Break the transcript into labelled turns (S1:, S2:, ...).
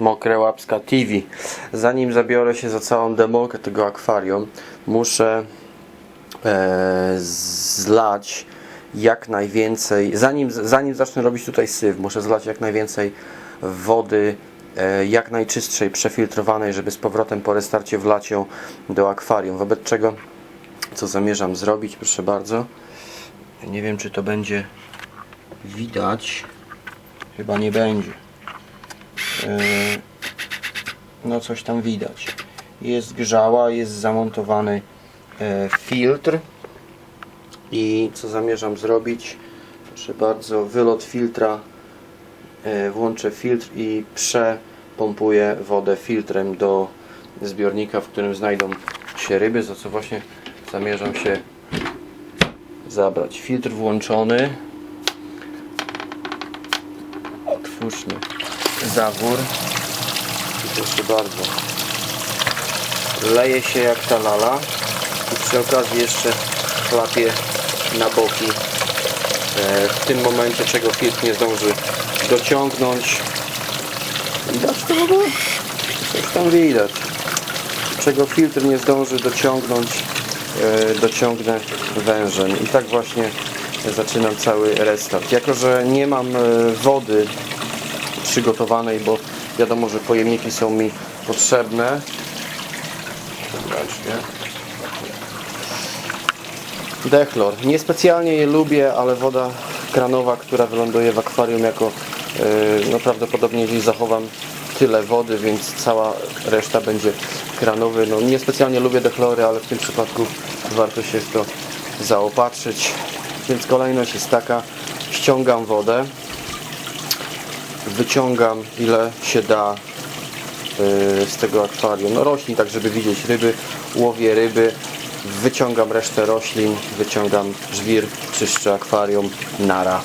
S1: Mokre Łapska TV. Zanim zabiorę się za całą demolkę tego akwarium, muszę e, zlać jak najwięcej, zanim, zanim zacznę robić tutaj syf, muszę zlać jak najwięcej wody, e, jak najczystszej, przefiltrowanej, żeby z powrotem po restarcie wlać ją do akwarium. Wobec czego, co zamierzam zrobić, proszę bardzo. Nie wiem, czy to będzie widać. Chyba nie będzie. E, no coś tam widać. Jest grzała, jest zamontowany e, filtr i co zamierzam zrobić? Proszę bardzo, wylot filtra, e, włączę filtr i przepompuję wodę filtrem do zbiornika, w którym znajdą się ryby, za co właśnie zamierzam się zabrać. Filtr włączony. Otwórzmy zawór. I proszę bardzo. Leje się jak ta lala. I przy okazji jeszcze chlapie na boki. E, w tym momencie, czego filtr nie zdąży dociągnąć. Widać to w ogóle? Coś tam widać. Czego filtr nie zdąży dociągnąć, e, dociągnę wężem. I tak właśnie zaczynam cały restart. Jako, że nie mam e, wody przygotowanej, bo wiadomo, że pojemniki są mi potrzebne. Dechlor. Niespecjalnie je lubię, ale woda kranowa, która wyląduje w akwarium jako yy, no prawdopodobnie gdzieś zachowam tyle wody, więc cała reszta będzie kranowy. No niespecjalnie lubię dechlory, ale w tym przypadku warto się w to zaopatrzyć. Więc kolejność jest taka. Ściągam wodę wyciągam ile się da yy, z tego akwarium. No roślin, tak żeby widzieć ryby, łowię ryby, wyciągam resztę roślin, wyciągam żwir, czyszczę akwarium, nara.